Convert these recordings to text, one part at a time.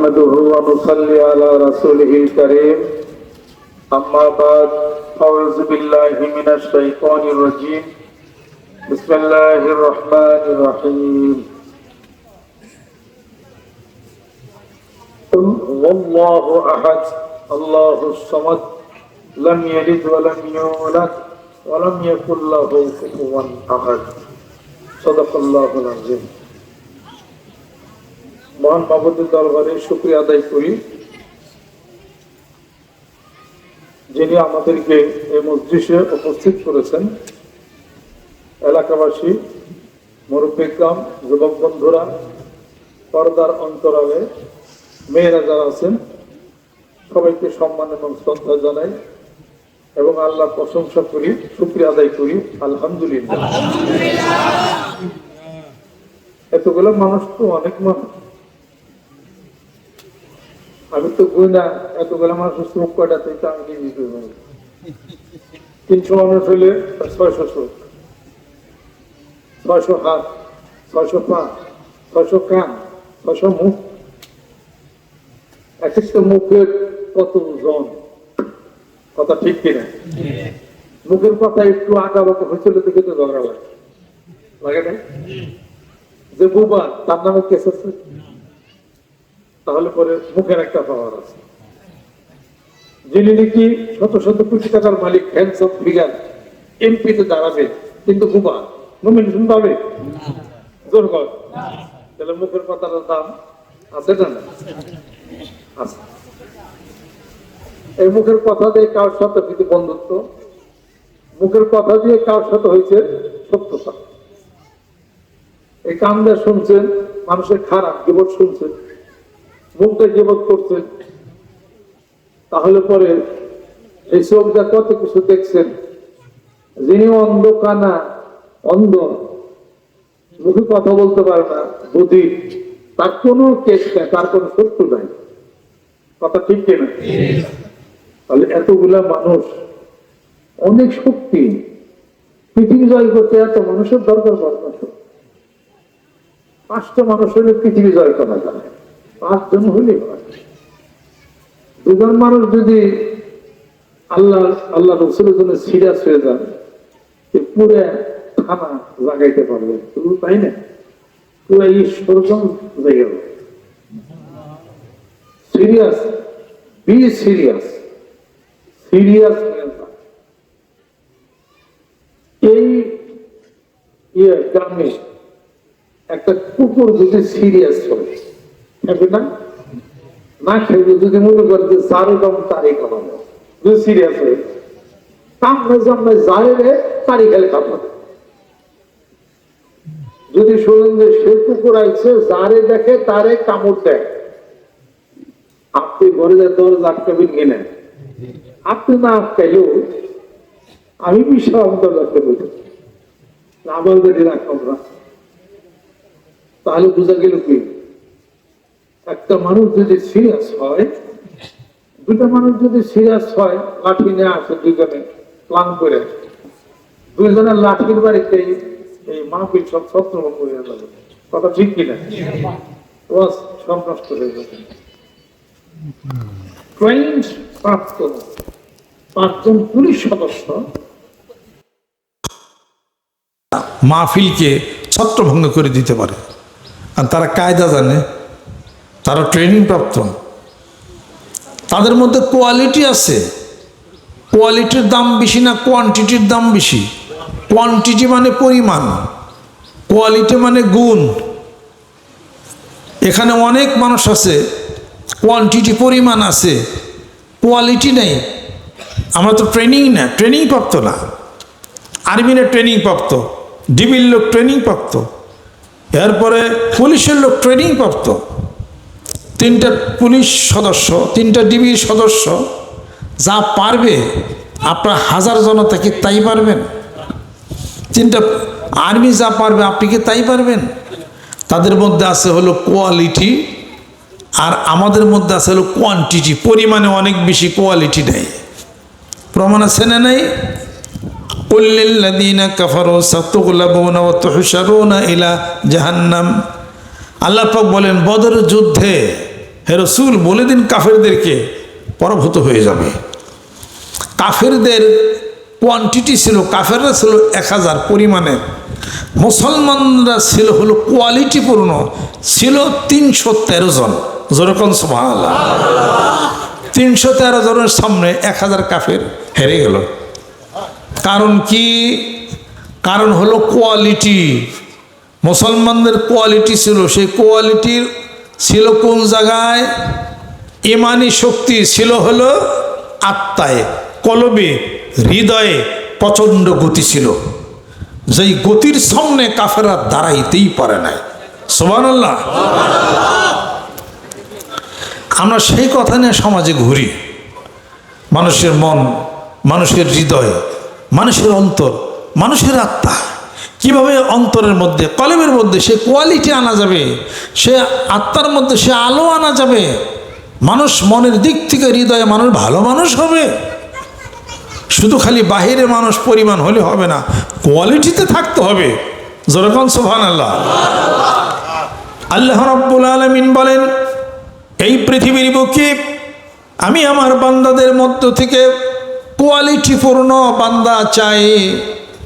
نحمده ونصلي على رسوله الكريم أما بعد أعوذ بالله من الشيطان الرجيم بسم الله الرحمن الرحيم قل هو الله أحد الله الصمد لم يلد ولم يولد ولم يكن له كفوا أحد صدق الله العظيم মহান বাবুদের দরবারে শুক্রিয়া আদায় করি যিনি আমাদেরকে এই মসজিষে উপস্থিত করেছেন। এলাকাবাসী মুরব্বিগ্রাম যুবক বন্ধুরা পর্দার অন্তরালে মেয়েরা যারা আছেন সবাইকে সম্মান এবং শ্রদ্ধা জানাই এবং আল্লাহ প্রশংসা করি শুক্রিয়া আদায় করি আলহামদুলিল্লাহ। এতগুলো মানুষ তো অনেক মানুষ। আমি তো না এতগুলো মানুষের চোখ কয়টা থেকে আমি কি তিনশো মানুষ হলে ছয়শো ছয়শো হাত, ছয়শো পা, ছয়শো কান, ছয়শো মুখ। এক একটা মুখের কত জন কথা ঠিক কিনা? মুখের কথা একটু আঁকা বাঁকা হয়েছিল দেখে তো ঝগড়া লাগে। লাগে না? যে বুবা তার নামে কেস আছে? তাহলে পরে মুখের একটা পাওয়ার আছে। যিনি নাকি শত শত কোটি টাকার মালিক হ্যান্ডসম ফিগার এমপিতে দাঁড়াবে, কিন্তু বুবা নমিনেশন পাবে? জোর কর। তাহলে মুখের কথার দাম আছে না? আছে। এই মুখের কথা দিয়ে কার সাথে কিন্তু বন্ধুত্ব? মুখের কথা দিয়ে কার সাথে হয়েছে সত্যতা? এই কান দিয়ে শুনছেন, মানুষের খারাপ জীবন শুনছেন। মুখটা জীবন করছেন তাহলে পরে এই চোখটা কত কিছু দেখছেন? যিনি অন্ধ কানা অন্ধ মুখে কথা বলতে পারে না, বুদ্ধি, তার কোনো কেস নেই, তার কোনো শত্রু নাই। কথা ঠিক কিনা তাহলে এতগুলা মানুষ, অনেক শক্তি, পৃথিবী জয় করতে এত মানুষের দরকার পাঁচটা মানুষ হলে পৃথিবী জয় করা যায় পাঁচজন হয় দুজন মানুষ যদি আল্লাহ আল্লাহ রসুলের জন্য সিরিয়াস হয়ে যান পুরো থানা জাগাইতে পারবে। শুধু তাই না? পুরো ঈশ্বরগঞ্জ জায়গা সিরিয়াস বি সিরিয়াস সিরিয়াস এই ইয়ে গ্রামে একটা কুকুর যদি সিরিয়াস হয় হবে না খেয়ে যদি মনে করে যে যারে কম যদি সিরিয়াস হয়ে। যারে রে তারই খেলে খাওয়ানো যদি শোনেন সে কুকুর দেখে তারে কামড় দেয়। আপনি ঘরে যে দরজা আটকাবেন কিনে আপনি না আটকাইলেও আমি বিশাল দরজা আটকাবো আমার। তাহলে বোঝা গেল কি? একটা মানুষ যদি সিরিয়াস হয় দুটা মানুষ যদি সিরিয়াস হয়, লাঠি নিয়ে আসে দুজনে প্লান করে দুইজনের লাঠির বাড়িতে এই মাহফিল সব ছত্রভঙ্গ হয়ে যাবে কথা ঠিক কিনা? ওয়াজ সব নষ্ট হয়ে যাবে ট্রেন প্রাপ্ত পাঁচজন পুলিশ সদস্য মাহফিলকে ছত্রভঙ্গ করে দিতে পারে। আর তারা কায়দা জানে তারা ট্রেনিং প্রাপ্ত তাদের মধ্যে কোয়ালিটি আছে। কোয়ালিটির দাম বেশি না কোয়ান্টিটির দাম বেশি। কোয়ান্টিটি মানে পরিমাণ। কোয়ালিটি মানে গুণ। এখানে অনেক মানুষ আছে কোয়ান্টিটি পরিমাণ আছে কোয়ালিটি নেই। আমরা তো ট্রেনিং না ট্রেনিং প্রাপ্ত না আর্মিনের ট্রেনিং প্রাপ্ত ডিবির লোক ট্রেনিং প্রাপ্ত এরপরে পুলিশের লোক ট্রেনিং প্রাপ্ত তিনটা পুলিশ সদস্য, তিনটা ডিবির সদস্য যা পারবে, আপনার হাজার জনতা কি তাই পারবেন? তিনটা আর্মি যা পারবে, আপনি কি তাই পারবেন? তাদের মধ্যে আছে হলো কোয়ালিটি আর আমাদের মধ্যে আছে হলো কোয়ান্টিটি পরিমাণে অনেক বেশি কোয়ালিটি নেই। প্রমাণ আছে না নাই? কল্লিল্লাদিনা ও জাহান্নাম। আল্লাহ বলেন, বদর যুদ্ধে হে রসুল, বলে দিন কাফেরদেরকে, পরাভূত হয়ে যাবে। কাফেরদের কোয়ান্টিটি ছিল, কাফেররা ছিল এক হাজার পরিমাণে। মুসলমানরা ছিল হলো কোয়ালিটিপূর্ণ ছিল তিনশো তেরো জন। যেরকম সমাল তিনশো তেরো জনের সামনে এক হাজার কাফের হেরে গেল। কারণ কি? কারণ হলো কোয়ালিটি মুসলমানদের কোয়ালিটি ছিল, সেই কোয়ালিটির ছিল কোন জায়গায়? ইমানি শক্তি ছিল হলো আত্মায়, কলবে, হৃদয়ে প্রচণ্ড গতি ছিল। যেই গতির সামনে কাফেরা দাঁড়াইতেই পারে না সোমান আল্লাহ আমরা সেই কথা নিয়ে সমাজে ঘুরি। মানুষের মন, মানুষের হৃদয়, মানুষের অন্তর, মানুষের আত্মা। কীভাবে অন্তরের মধ্যে, কলমের মধ্যে সে কোয়ালিটি আনা যাবে? সে আত্মার মধ্যে সে আলো আনা যাবে? মানুষ মনের দিক থেকে হৃদয়ে মানুষ ভালো মানুষ হবে? শুধু খালি বাহিরে মানুষ পরিমাণ হলে হবে না কোয়ালিটিতে থাকতে হবে। যেরকম সোহান আল্লাহ আল্লাহ রব্বুল আলমিন বলেন, এই পৃথিবীর বুকে আমি আমার বান্দাদের মধ্য থেকে কোয়ালিটিপূর্ণ বান্দা চাই।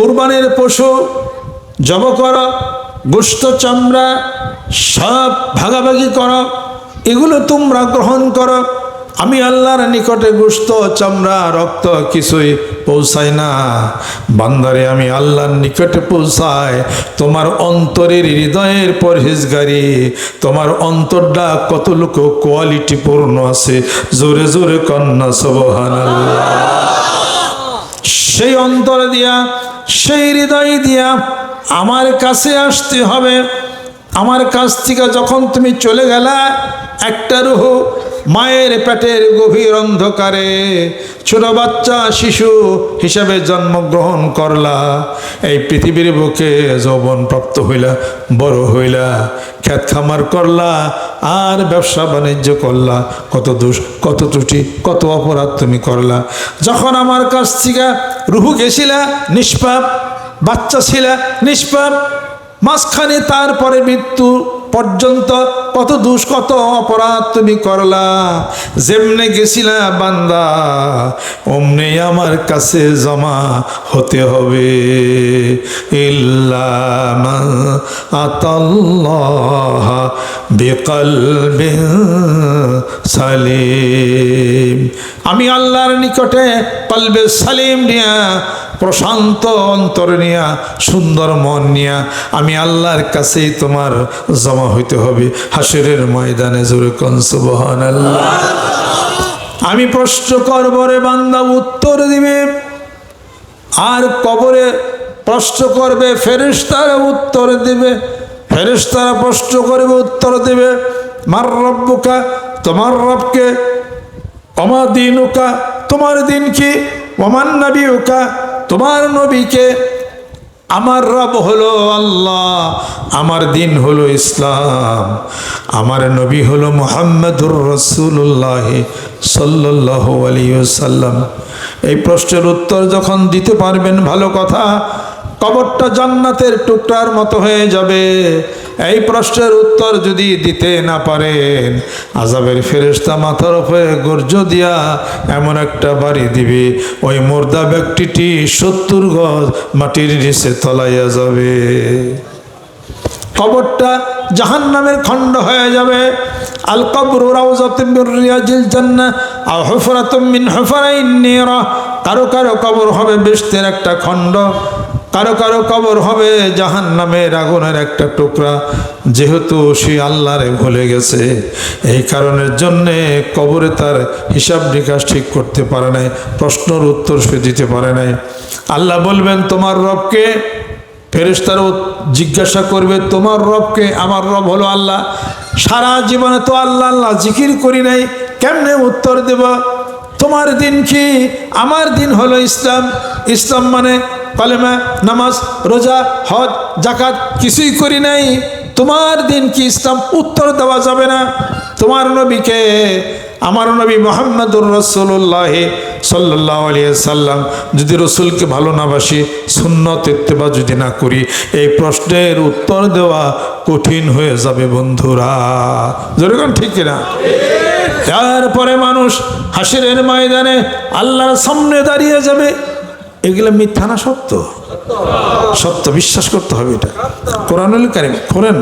কুরবানের পশু, জব করো গোস্ত চামড়া, সব ভাগাভাগি করো, এগুলো তোমরা গ্রহণ করো। আমি আল্লাহর নিকটে গোস্ত চামড়া, রক্ত কিছুই পৌঁছাই না। বান্দারে, আমি আল্লাহর নিকটে পৌঁছাই তোমার অন্তরের হৃদয়ের পরহেজগারি, তোমার অন্তরটা কত লোক কোয়ালিটি পূর্ণ আছে? জোরে জোরে কন্যা সবহান সেই অন্তরে দিয়া সেই হৃদয় দিয়া আমার কাছে আসতে হবে। আমার কাছ থেকে যখন তুমি চলে গেলা, একটা রুহ মায়ের পেটের গভীর অন্ধকারে ছোট বাচ্চা শিশু হিসাবে জন্মগ্রহণ করলা। এই পৃথিবীর বুকে যৌবন প্রাপ্ত হইলা, বড় হইলা, খ্যাত খামার করলা, আর ব্যবসা বাণিজ্য করলা। কত দোষ, কত ত্রুটি, কত অপরাধ তুমি করলা। যখন আমার কাছ থেকে রুহু গেছিলা, নিষ্পাপ বাচ্চা ছিলা, নিষ্পাপ মাঝখানে তারপরে মৃত্যু পর্যন্ত কত দুষ, কত অপরাধ তুমি করলা। যেমনে গেছিলা বান্দা, অমনি আমার কাছে জমা হতে হবে। ইল্লামা আতাল্লাহ বিকলবে সালিম। আমি আল্লাহর নিকটে কলবে সালিম নিয়া, প্রশান্ত অন্তর নিয়া, সুন্দর মন নিয়া, আমি আল্লাহর কাছেই তোমার জমা হইতে হবে। হাসরের ময়দানে জোরে কনসবহান আল্লাহ আমি প্রশ্ন করব রে বান্দা, উত্তর দিবে। আর কবরে প্রশ্ন করবে, ফেরেশতারা উত্তর দিবে। ফেরেশতারা প্রশ্ন করবে, উত্তর দেবে, মার রব্বুকা, তোমার রবকে অমা দিনুকা, তোমার দিন কি ওমান নবীকা তোমার নবীকে, আমার রব হলো আল্লাহ, আমার দিন হলো ইসলাম, আমার নবী হলো মোহাম্মদুর রসুল্লাহ সাল্লাহ আলিয়াল্লাম এই প্রশ্নের উত্তর যখন দিতে পারবেন, ভালো কথা কবরটা জান্নাতের টুকরার মতো হয়ে যাবে। এই প্রশ্নের উত্তর যদি দিতে না পারেন, আজাবের ফেরেস্তা মাথার উপরে গর্জ দিয়া এমন একটা বাড়ি দিবে। ওই মুর্দা ব্যক্তিটি সত্তর গজ মাটির নিচে তলাইয়া যাবে। কবরটা জাহান নামের খণ্ড হয়ে যাবে। আল কবর রাউজাতিল জান্না কারও কারও কবর হবে বেশতের একটা খণ্ড। কারও কারও কবর হবে জাহান নামের আগুনের একটা টুকরা। যেহেতু সে আল্লাহরে ভুলে গেছে, এই কারণের জন্যে কবরে তার হিসাব নিকাশ ঠিক করতে পারে নাই, প্রশ্নর উত্তর সে দিতে পারে নাই। আল্লাহ বলবেন, তোমার রবকে? ফেরেশতারাও জিজ্ঞাসা করবে, তোমার রবকে? আমার রব হলো আল্লাহ। সারা জীবনে তো আল্লাহ আল্লাহ জিকির করি নাই, কেমনে উত্তর দেব? তোমার দিন কি? আমার দিন হলো ইসলাম। ইসলাম মানে কালেমা, নামাজ, রোজা, হজ জাকাত কিছুই করি নাই। তোমার দিন কি ইসলাম উত্তর দেওয়া যাবে না? তোমার নবীকে, আমার নবী মোহাম্মদুর রসুল্লাহ সাল্লাহ সাল্লাম যদি রসুলকে ভালো না বাসি, সুন্নত যদি না করি, এই প্রশ্নের উত্তর দেওয়া কঠিন হয়ে যাবে বন্ধুরা। যেরকম ঠিক কিনা? তারপরে মানুষ হাসিরের ময়দানে আল্লাহর সামনে দাঁড়িয়ে যাবে। এগুলো মিথ্যা না সত্য? সত্য, বিশ্বাস করতে হবে এটা। কোরআনুল কারিম খোলেন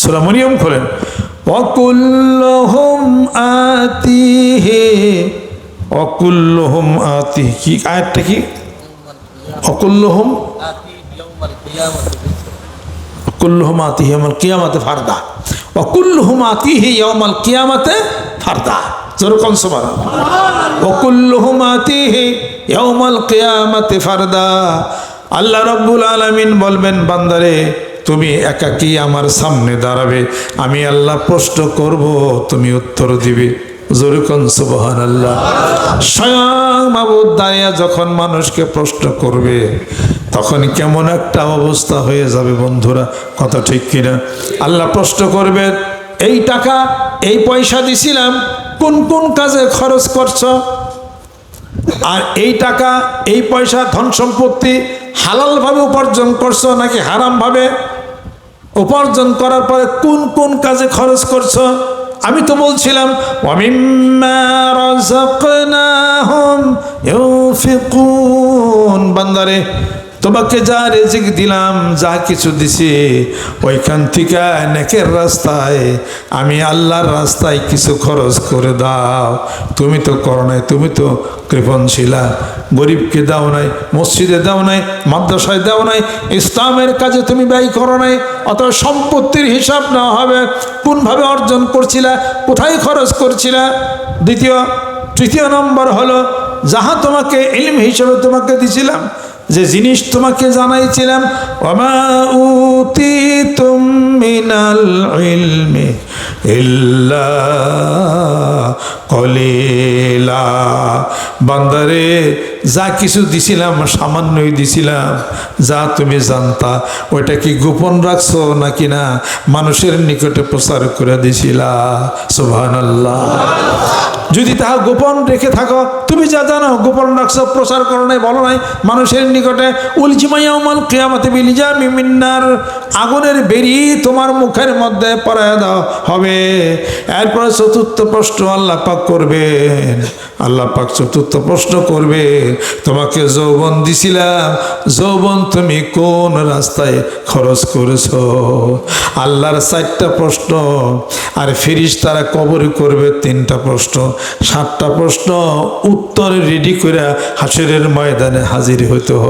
সুরামনিয়ম খোলেন, অকুল্লহম আতিহে অকুল্লহম আতি কি আয়াতটা কি? অকুল্লহম কুল্লুহুম আতিহি ইয়াউমাল কিয়ামাতে ফারদা ওয়া কুল্লুহুম আতিহি ইয়াউমাল কিয়ামাতে ফারদা যেরকম সুবহানাল্লাহ ওয়া কুল্লুহুম আতিহি ইয়াউমাল কিয়ামাতে ফারদা। আল্লাহ রাব্বুল আলামিন বলবেন, বান্দারে, তুমি একাকী আমার সামনে দাঁড়াবে, আমি আল্লাহ প্রশ্ন করব, তুমি উত্তর দিবে। জোরকন সুবহান আল্লাহ স্বয়ং মাবুদ দাঁড়িয়ে যখন মানুষকে প্রশ্ন করবে, তখন কেমন একটা অবস্থা হয়ে যাবে বন্ধুরা, কথা ঠিক কিনা? আল্লাহ প্রশ্ন করবে, এই টাকা, এই পয়সা দিছিলাম, কোন কোন কাজে খরচ করছ? আর এই টাকা, এই পয়সা ধন সম্পত্তি হালালভাবে উপার্জন করছ নাকি হারামভাবে উপার্জন করার পরে কোন কোন কাজে খরচ করছ? আমি তো বলছিলাম বান্দারে তোমাকে যা রেজিক দিলাম, যা কিছু দিছি, ওইখান থেকে নেকের রাস্তায় আমি আল্লাহর রাস্তায় কিছু খরচ করে দাও। তুমি তো করো নাই, তুমি তো কৃপণ ছিলা গরিবকে দাও নাই, মসজিদে দাও নাই, মাদ্রাসায় দাও নাই, ইসলামের কাজে তুমি ব্যয় করো নাই, অথবা সম্পত্তির হিসাব নেওয়া হবে, কোনভাবে অর্জন করছিলা, কোথায় খরচ করছিলা। দ্বিতীয়, তৃতীয় নম্বর হলো, যাহা তোমাকে ইলম হিসেবে তোমাকে দিছিলাম যে জিনিস তোমাকে জানাইছিলাম মিনাল বান্দারে, যা কিছু দিছিলাম, সামান্যই দিছিলাম। যা তুমি জানতা, ওইটা কি গোপন রাখছো নাকি না? মানুষের নিকটে প্রচার করে দিছিলা। সুবহান আল্লাহ যদি তাহা গোপন রেখে থাকো, তুমি যা জানো, গোপন রাখছো, প্রচার করো নাই, বলো নাই, মানুষের উলজিমাইয়ামাল বিলিজা মিমিন্নার আগুনের বেরি তোমার মুখের মধ্যে পরায় দাও হবে। এরপরে চতুর্থ প্রশ্ন আল্লাহ পাক করবেন। আল্লাহ পাক চতুর্থ প্রশ্ন করবে তোমাকে যৌবন দিছিলাম, যৌবন তুমি কোন রাস্তায় খরচ করেছ? আল্লাহর চারটা প্রশ্ন, আর ফিরিস তারা কবর করবে তিনটা প্রশ্ন। সাতটা প্রশ্ন, উত্তর রেডি করে হাসিরের ময়দানে হাজির হতে হবে।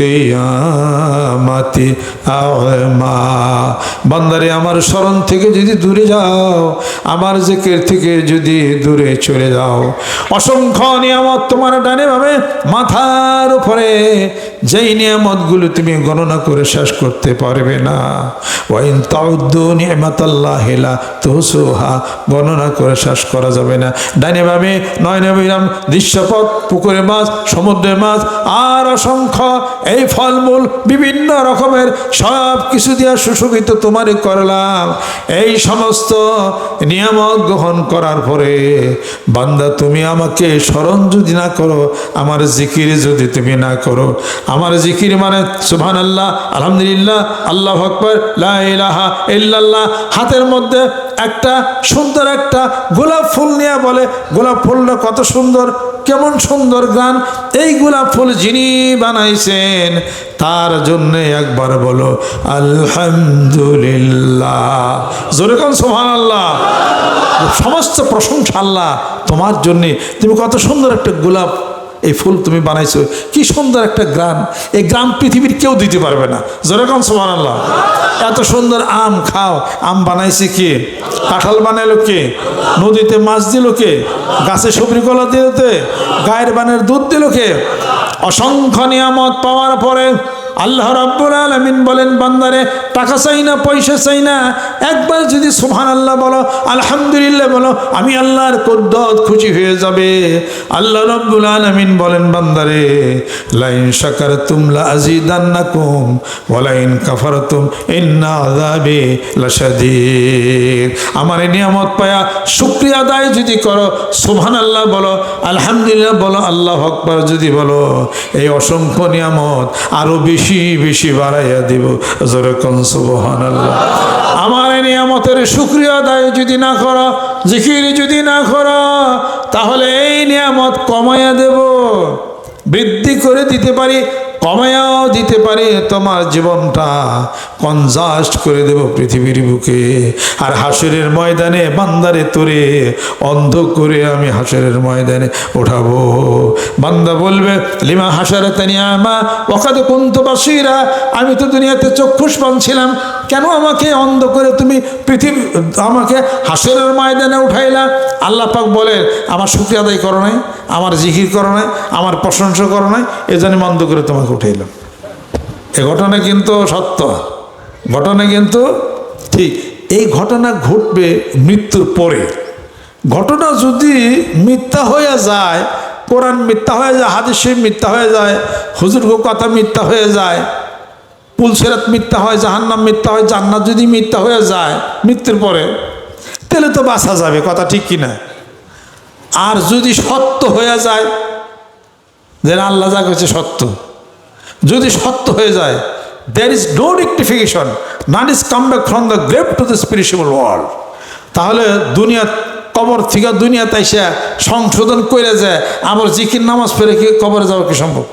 কেয়ামাতি আমা বন্দারে, আমার স্মরণ থেকে যদি দূরে যাও, আমার জেকের থেকে যদি দূরে চলে যাও, অসংখ্য নিয়ামত তোমার ডানে ভাবে মাথার উপরে যেই নিয়ামতগুলো তুমি গণনা করে শেষ করতে পারবে না। ওয়াইন তাউদ্দু নিয়ামাতাল্লাহ হেলা তোহসোহা, গণনা করে শেষ করা যাবে না। ডানে ভাবে নয় নয়নবিরাম দৃশ্যপথ পুকুরে মাছ, সমুদ্রে মাছ, আর অসংখ্য এই ফলমূল বিভিন্ন রকমের সব কিছু দিয়া সুশোভিত তোমারই করলাম। এই সমস্ত নিয়ামত গ্রহণ করার পরে, বান্দা, তুমি আমাকে স্মরণ যদি না করো, আমার জিকির যদি তুমি না করো। আমার জিকির মানে সুবহান আল্লাহ আলহামদুলিল্লাহ, আল্লাহ আকবর, লা ইলাহা ইল্লাল্লাহ। হাতের মধ্যে একটা সুন্দর একটা গোলাপ ফুল নিয়ে বলে, গোলাপ ফুলটা কত সুন্দর কেমন সুন্দর গান? এই গোলাপ ফুল যিনি বানাইছেন, তার জন্য একবার বলো, আলহামদুলিল্লাহ। জোরে সোহান আল্লাহ সমস্ত প্রশংসা আল্লাহ তোমার জন্যে। তুমি কত সুন্দর একটা গোলাপ এই ফুল তুমি বানাইছো, কি সুন্দর একটা গ্রাম। এই গ্রাম পৃথিবীর কেউ দিতে পারবে না। যেরকম সোমান আল্লাহ এত সুন্দর আম খাও। আম বানাইছে কে? কাঁঠাল বানাইলো কে? নদীতে মাছ দিল কে? গাছে সবরি কলা দিল কে গায়ের বানের দুধ দিল কে? অসংখ্য নিয়ামত পাওয়ার পরে আল্লাহ রাব্বুল আলামিন বলেন, বান্দারে, টাকা চাই না, পয়সা চাই না। একবার যদি সুবহান আল্লাহ বলো, আলহামদুলিল্লাহ বলো, আমি আল্লাহর কদ্দত খুশি হয়ে যাবে। আল্লাহ রাব্বুল আলামিন বলেন, বান্দারে, লাইন শাকারতুম লা আযীদান্নাকুম ওয়া লাইন কাফারতুম, ইন্না লাশাদীদ। আমার নিয়ামত পায়া শুকরিয়া আদায় যদি করো সুবহান আল্লাহ বলো, আলহামদুলিল্লাহ বলো, আল্লাহ আকবার যদি বলো, এই অসংখ্য নিয়ামত আরও বেশি বেশি বেশি বাড়াইয়া দিব। যেরকম সুবহান আল্লাহ আমার নিয়ামতের শুক্রিয়া দায় যদি না করো, জিকির যদি না করো, তাহলে এই নিয়ামত কমাইয়া দেব। বৃদ্ধি করে দিতে পারি কমায়াও দিতে পারি তোমার জীবনটা, কনজাস্ট করে দেব পৃথিবীর বুকে। আর হাসরের ময়দানে বান্দারে তোরে অন্ধ করে আমি হাসরের ময়দানে ওঠাবো। বান্দা বলবে, লিমা হাসারে তানি আমা ওখানে কুন্ত বাসিরা আমি তো দুনিয়াতে চক্ষুষ্পান ছিলাম কেন আমাকে অন্ধ করে তুমি পৃথিবী, আমাকে হাসরের ময়দানে উঠাইলা? আল্লাহ পাক বলে, আমার শুক্রিয়া আদায় করো নাই, আমার জিকির করো নাই, আমার প্রশংসা করো নাই, এ জন্য অন্ধ করে তোমাকে উঠাইলাম। এ ঘটনা কিন্তু সত্য, ঘটনা কিন্তু ঠিক। এই ঘটনা ঘটবে মৃত্যুর পরে। ঘটনা যদি মিথ্যা হয়ে যায়, কোরআন মিথ্যা হয়ে যায়, হাদিসে মিথ্যা হয়ে যায়, হুজুর কথা মিথ্যা হয়ে যায় পুলসেরাত মিথ্যা হয়, জাহান্নাম মিথ্যা হয়, জান্নাত যদি মিথ্যা হয়ে যায় মৃত্যুর পরে, তাহলে তো বাঁচা যাবে, কথা ঠিক কিনা? আর যদি সত্য হয়ে যায় যে আল্লাহ যা করেছে সত্য। যদি সত্য হয়ে যায় there is no rectification none is come back from the grave to the spiritual world তাহলে দুনিয়া, কবর থেকে দুনিয়াতে এসে সংশোধন করে যায়, আবার জিকির নামাজ ফেরে কি কবরে যাওয়া কি সম্ভব?